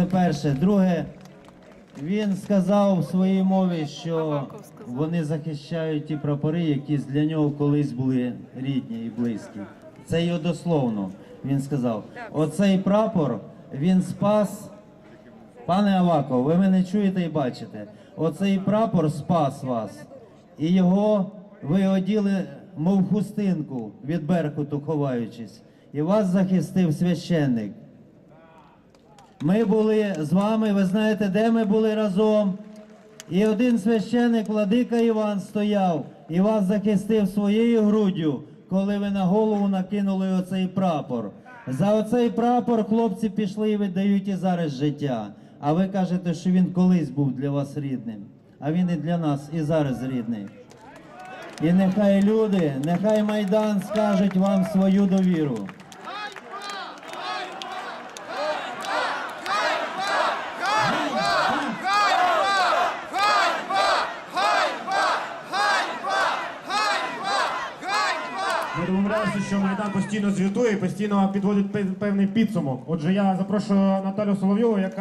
Це перше. Друге, він сказав в своїй мові, що вони захищають ті прапори, які для нього колись були рідні і близькі. Це його дословно. Він сказав: оцей прапор він спас. Пане Аваков, ви мене чуєте і бачите. Оцей прапор спас вас. І його ви оділи, мов хустинку від беркуту ховаючись. І вас захистив священник. Ми були з вами, ви знаєте, де ми були разом. І один священик, владика Іван, стояв і вас захистив своєю груддю, коли ви на голову накинули оцей прапор. За оцей прапор хлопці пішли і віддають і зараз життя. А ви кажете, що він колись був для вас рідним, а він і для нас і зараз рідний. І нехай люди, нехай Майдан скажуть вам свою довіру. Ми домовлялися, що Майдан постійно звітує, постійно підводить пе- певний підсумок. Отже, я запрошую Наталю Соловйову, яка